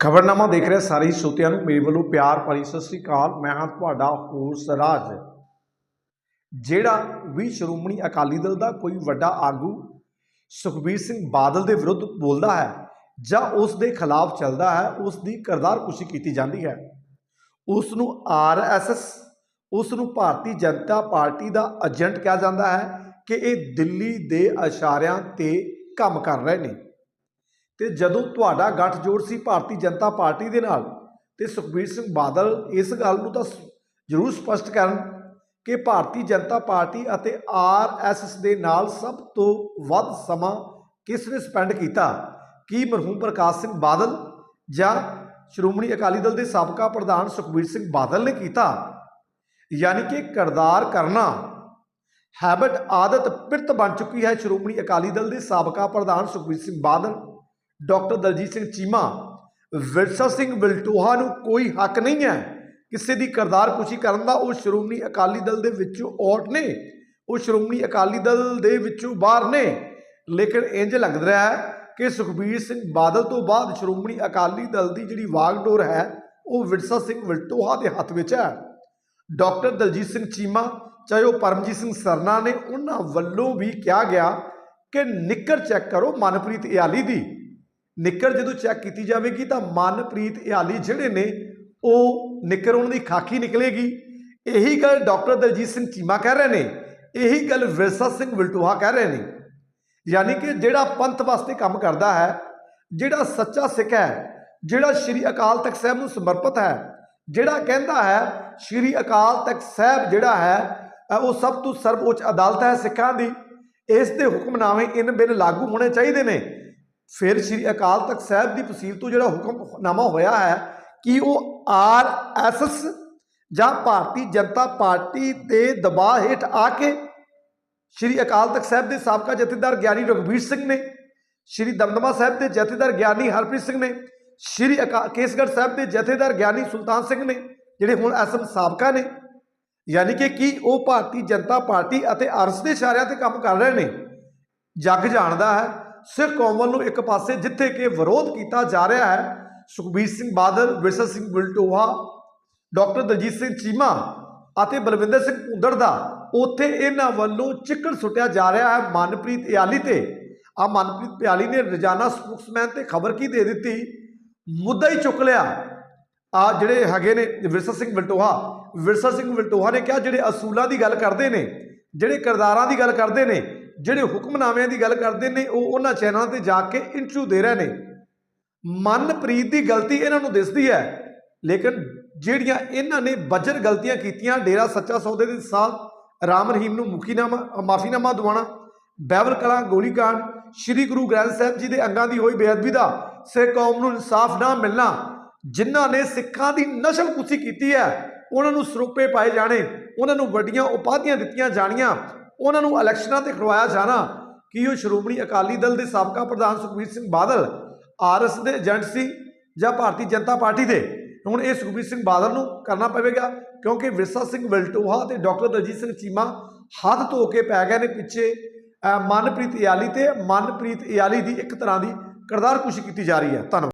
ਖਬਰਨਾਮਾ ਦੇਖ ਰਹੇ ਸਾਰੇ ਹੀ ਨੂੰ, ਮੇਰੇ ਵੱਲੋਂ ਪਿਆਰ ਭਰੀ ਸਤਿ ਸ੍ਰੀ ਅਕਾਲ, ਮੈਂ ਹਾਂ ਤੁਹਾਡਾ ਹੋਸਟ ਰਾਜ। ਜਿਹੜਾ ਵੀ ਸ਼੍ਰੋਮਣੀ ਅਕਾਲੀ ਦਲ ਦਾ ਕੋਈ ਵੱਡਾ ਆਗੂ ਸੁਖਬੀਰ ਸਿੰਘ ਬਾਦਲ ਦੇ ਵਿਰੁੱਧ ਬੋਲਦਾ ਹੈ ਜਾਂ ਉਸ ਦੇ ਖਿਲਾਫ ਚੱਲਦਾ ਹੈ, ਉਸ ਦੀ ਕਰਦਾਰਕੁਸ਼ੀ ਕੀਤੀ ਜਾਂਦੀ ਹੈ। ਉਸ ਨੂੰ ਆਰਐਸਐਸ ਉਸ ਨੂੰ ਭਾਰਤੀ ਜਨਤਾ ਪਾਰਟੀ ਦਾ ਏਜੰਟ ਕਿਹਾ ਜਾਂਦਾ ਹੈ ਕਿ ਇਹ ਦਿੱਲੀ ਦੇ ਇਸ਼ਾਰਿਆਂ ਤੇ ਕੰਮ ਕਰ ਰਹੇ ਨੇ। ਤੇ ਜਦੋਂ ਤੁਹਾਡਾ ਗੱਠਜੋੜ ਸੀ ਭਾਰਤੀ ਜਨਤਾ ਪਾਰਟੀ ਦੇ ਨਾਲ ਤੇ ਸੁਖਬੀਰ ਸਿੰਘ ਬਾਦਲ ਇਸ ਗੱਲ ਨੂੰ ਤਾਂ ਸ- ਜ਼ਰੂਰ ਸਪਸ਼ਟ ਕਰਨ ਕਿ ਭਾਰਤੀ ਜਨਤਾ ਪਾਰਟੀ ਅਤੇ ਆਰਐਸਐਸ ਦੇ ਨਾਲ ਸਭ ਤੋਂ ਵੱਧ ਸਮਾਂ ਕਿਸ ਨੇ ਸਪੈਂਡ ਕੀਤਾ? ਕੀ ਮਰਹੂਮ ਪ੍ਰਕਾਸ਼ ਸਿੰਘ ਬਾਦਲ ਜਾਂ ਸ਼੍ਰੋਮਣੀ ਅਕਾਲੀ ਦਲ ਦੇ ਸਾਬਕਾ ਪ੍ਰਧਾਨ ਸੁਖਬੀਰ ਸਿੰਘ ਬਾਦਲ ਨੇ ਕੀਤਾ? ਯਾਨੀ ਕਿ ਕਰਦਾਰ ਕਰਨਾ। ਹੈਬਿਟ ਆਦਤ ਪਿਰਤ ਬਣ ਚੁੱਕੀ ਹੈ ਸ਼੍ਰੋਮਣੀ ਅਕਾਲੀ ਦਲ ਦੇ ਸਾਬਕਾ ਪ੍ਰਧਾਨ ਸੁਖਬੀਰ ਸਿੰਘ ਬਾਦਲ। ਡਾਕਟਰ ਦਲਜੀਤ ਸਿੰਘ ਚੀਮਾ, ਵਿਰਸਾ ਸਿੰਘ ਬਿਲਟੋਹਾ ਨੂੰ ਕੋਈ ਹੱਕ ਨਹੀਂ ਹੈ ਕਿਸੇ ਦੀ ਕਰਦਾਰ ਕੁਸ਼ੀ ਕਰਨ ਦਾ। ਉਹ ਸ਼੍ਰੋਮਣੀ ਅਕਾਲੀ ਦਲ ਦੇ ਵਿੱਚੋਂ ਔਟ ਨੇ, ਉਹ ਸ਼੍ਰੋਮਣੀ ਅਕਾਲੀ ਦਲ ਦੇ ਵਿੱਚੋਂ ਬਾਹਰ ਨੇ। ਲੇਕਿਨ ਇੰਜ ਲੱਗ ਰਿਹਾ ਹੈ ਕਿ ਸੁਖਬੀਰ ਸਿੰਘ ਬਾਦਲ ਤੋਂ ਬਾਅਦ ਸ਼੍ਰੋਮਣੀ ਅਕਾਲੀ ਦਲ ਦੀ ਜਿਹੜੀ ਵਾਗਡੋਰ ਹੈ, ਉਹ ਵਿਰਸਾ ਸਿੰਘ ਵਿਲਟੋਹਾ ਦੇ ਹੱਥ ਵਿੱਚ ਹੈ। ਡਾਕਟਰ ਦਲਜੀਤ ਸਿੰਘ ਚੀਮਾ, ਚਾਹੇ ਉਹ ਪਰਮਜੀਤ ਸਿੰਘ ਸਰਨਾ ਨੇ, ਉਹਨਾਂ ਵੱਲੋਂ ਵੀ ਕਿਹਾ ਗਿਆ ਕਿ ਨਿੱਕਰ ਚੈੱਕ ਕਰੋ ਮਨਪ੍ਰੀਤ ਇਆਲੀ ਦੀ। ਨਿੱਕਰ ਜਦੋਂ ਚੈੱਕ ਕੀਤੀ ਜਾਵੇਗੀ ਤਾਂ ਮਨਪ੍ਰੀਤ ਇਆਲੀ ਜਿਹੜੇ ਨੇ, ਉਹ ਨਿੱਕਰ ਉਹਨਾਂ ਦੀ ਖਾਕੀ ਨਿਕਲੇਗੀ। ਇਹੀ ਗੱਲ ਡਾਕਟਰ ਦਲਜੀਤ ਸਿੰਘ ਚੀਮਾ ਕਹਿ ਰਹੇ ਨੇ, ਇਹੀ ਗੱਲ ਵਿਰਸਾ ਸਿੰਘ ਵਿਲਟੋਹਾ ਕਹਿ ਰਹੇ ਨੇ। ਯਾਨੀ ਕਿ ਜਿਹੜਾ ਪੰਥ ਵਾਸਤੇ ਕੰਮ ਕਰਦਾ ਹੈ, ਜਿਹੜਾ ਸੱਚਾ ਸਿੱਖ ਹੈ, ਜਿਹੜਾ ਸ਼੍ਰੀ ਅਕਾਲ ਤਖਤ ਸਾਹਿਬ ਨੂੰ ਸਮਰਪਿਤ ਹੈ, ਜਿਹੜਾ ਕਹਿੰਦਾ ਹੈ ਸ਼੍ਰੀ ਅਕਾਲ ਤਖਤ ਸਾਹਿਬ ਜਿਹੜਾ ਹੈ ਉਹ ਸਭ ਤੋਂ ਸਰਵਉੱਚ ਅਦਾਲਤ ਹੈ ਸਿੱਖਾਂ ਦੀ। ਇਸ ਦੇ ਹੁਕਮਨਾਮੇ ਇਨ ਬਿਨ ਲਾਗੂ ਹੋਣੇ ਚਾਹੀਦੇ ਨੇ। ਫਿਰ ਸ਼੍ਰੀ ਅਕਾਲ ਤਖਤ ਸਾਹਿਬ ਦੀ ਤਸੀਲ ਤੋਂ ਜਿਹੜਾ ਹੁਕਮਨਾਮਾ ਹੋਇਆ ਹੈ ਕਿ ਉਹ ਆਰ ਐਸ ਐਸ ਜਾਂ ਭਾਰਤੀ ਜਨਤਾ ਪਾਰਟੀ ਦੇ ਦਬਾਅ ਹੇਠ ਆ ਕੇ ਸ਼੍ਰੀ ਅਕਾਲ ਤਖਤ ਸਾਹਿਬ ਦੇ ਸਾਬਕਾ ਜਥੇਦਾਰ ਗਿਆਨੀ ਰਘਬੀਰ ਸਿੰਘ ਨੇ, ਸ਼੍ਰੀ ਦਮਦਮਾ ਸਾਹਿਬ ਦੇ ਜਥੇਦਾਰ ਗਿਆਨੀ ਹਰਪ੍ਰੀਤ ਸਿੰਘ ਨੇ, ਸ਼੍ਰੀ ਅਕਾ ਕੇਸਗੜ੍ਹ ਸਾਹਿਬ ਦੇ ਜਥੇਦਾਰ ਗਿਆਨੀ ਸੁਲਤਾਨ ਸਿੰਘ ਨੇ, ਜਿਹੜੇ ਹੁਣ ਐਸਐਮ ਸਾਬਕਾ ਨੇ, ਯਾਨੀ ਕਿ ਕੀ ਉਹ ਭਾਰਤੀ ਜਨਤਾ ਪਾਰਟੀ ਅਤੇ ਅਰਸ ਦੇ ਇਸ਼ਾਰਿਆਂ ਤੇ ਕੰਮ ਕਰ ਰਹੇ ਨੇ, ਜੱਗ ਜਾਣਦਾ ਹੈ ਸਿੱਖ ਕੌਮ ਵੱਲੋਂ ਇੱਕ ਪਾਸੇ ਜਿੱਥੇ ਕਿ ਵਿਰੋਧ ਕੀਤਾ ਜਾ ਰਿਹਾ ਹੈ, ਸੁਖਬੀਰ ਸਿੰਘ ਬਾਦਲ ਵਿਰਸਾ ਸਿੰਘ ਬਿਲਟੋਹਾ, ਡਾਕਟਰ ਦਲਜੀਤ ਸਿੰਘ ਚੀਮਾ ਅਤੇ ਬਲਵਿੰਦਰ ਸਿੰਘ ਭੁੰਦੜ ਦਾ ਉੱਥੇ ਇਹਨਾਂ ਵੱਲੋਂ ਚਿੱਕੜ ਸੁੱਟਿਆ ਜਾ ਰਿਹਾ ਹੈ। ਮਨਪ੍ਰੀਤ ਇਆਲੀ ਤੇ ਆ ਮਨਪ੍ਰੀਤ ਪਿਆਲੀ ਨੇ ਰੋਜ਼ਾਨਾ ਸਪੋਕਸਮੈਨ ਤੇ ਖਬਰ ਕੀ ਦੇ ਦਿੱਤੀ? ਮੁੱਦਾ ਹੀ ਚੁੱਕ ਲਿਆ। ਆ ਜਿਹੜੇ ਹੈਗੇ ਨੇ ਵਿਰਸਾ ਸਿੰਘ ਵਿਲਟੋਹਾ ਵਿਰਸਾ ਸਿੰਘ ਵਲਟੋਹਾ ਨੇ ਕਿਹਾ ਜਿਹੜੇ ਅਸੂਲਾਂ ਦੀ ਗੱਲ ਕਰਦੇ ਨੇ, ਜਿਹੜੇ ਕਰਦਾਰਾਂ ਦੀ ਗੱਲ ਕਰਦੇ ਨੇ ਜਿਹੜੇ ਹੁਕਮਨਾਮਿਆਂ ਦੀ ਗੱਲ ਕਰਦੇ ਨੇ, ਉਹ ਉਹਨਾਂ ਚੈਨਲਾਂ ਤੇ ਜਾ ਕੇ ਇੰਟਰਵਿਊ ਦੇ ਰਹੇ ਨੇ। ਮਨਪ੍ਰੀਤ ਦੀ ਗਲਤੀ ਇਹਨਾਂ ਨੂੰ ਦਿਸਦੀ ਹੈ, ਲੇਕਿਨ ਜਿਹੜੀਆਂ ਇਹਨਾਂ ਨੇ ਬੱਜਰ ਗਲਤੀਆਂ ਕੀਤੀਆਂ, ਡੇਰਾ ਸੱਚਾ ਸੌਦੇ ਦੇ ਸਾਥ ਰਾਮ ਰਹੀਮ ਨੂੰ ਮੁਖੀਨਾਮਾ ਮਾਫੀਨਾਮਾ ਦਿਵਾਉਣਾ ਬੈਵਲ ਕਲਾਂ ਗੋਲੀकांड ਸ੍ਰੀ ਗੁਰੂ ਗ੍ਰੰਥ ਸਾਹਿਬ ਜੀ ਦੇ ਅੰਗਾਂ ਦੀ ਹੋਈ ਬੇਅਦਬੀ ਦਾ ਸਿੱਖ ਕੌਮ ਨੂੰ ਇਨਸਾਫ ਨਾ ਮਿਲਣਾ, ਜਿਨ੍ਹਾਂ ਨੇ ਸਿੱਖਾਂ ਦੀ ਨਸਲ ਕੁਸ਼ੀ ਕੀਤੀ ਹੈ, ਉਹਨਾਂ ਨੂੰ ਸਰੂਪੇ ਪਾਏ ਜਾਣੇ, ਉਹਨਾਂ ਨੂੰ ਵੱਡੀਆਂ ਉਪਾਧੀਆਂ ਦਿੱਤੀਆਂ ਜਾਣੀਆਂ ਉਹਨਾਂ ਨੂੰ ਇਲੈਕਸ਼ਨਾਂ ਤੇ ਖੜਵਾਇਆ ਜਾਣਾ ਕੀ ਉਹ ਸ਼੍ਰੋਮਣੀ ਅਕਾਲੀ ਦਲ ਦੇ ਸਾਬਕਾ ਪ੍ਰਧਾਨ ਸੁਖਬੀਰ ਸਿੰਘ ਬਾਦਲ ਆਰਐਸ ਦੇ ਏਜੰਟ ਸੀ ਜਾਂ ਭਾਰਤੀ ਜਨਤਾ ਪਾਰਟੀ ਦੇ? ਹੁਣ ਇਹ ਸੁਖਬੀਰ ਸਿੰਘ ਬਾਦਲ ਨੂੰ ਕਰਨਾ ਪਵੇਗਾ ਕਿਉਂਕਿ ਵਿਰਸਾ ਸਿੰਘ ਵਲਟੋਹਾ ਤੇ ਡਾਕਟਰ ਦਲਜੀਤ ਸਿੰਘ ਚੀਮਾ ਹੱਥ ਧੋ ਕੇ ਪੈ ਗਏ ਨੇ ਪਿੱਛੇ। ਮਨਪ੍ਰੀਤ ਇਆਲੀ ਤੇ ਮਨਪ੍ਰੀਤ ਇਆਲੀ ਦੀ ਇੱਕ ਤਰ੍ਹਾਂ ਦੀ ਕਰਦਾਰ ਕੁਸ਼ੀ ਕੀਤੀ ਜਾ ਰਹੀ ਹੈ। ਧੰਨਵਾਦ।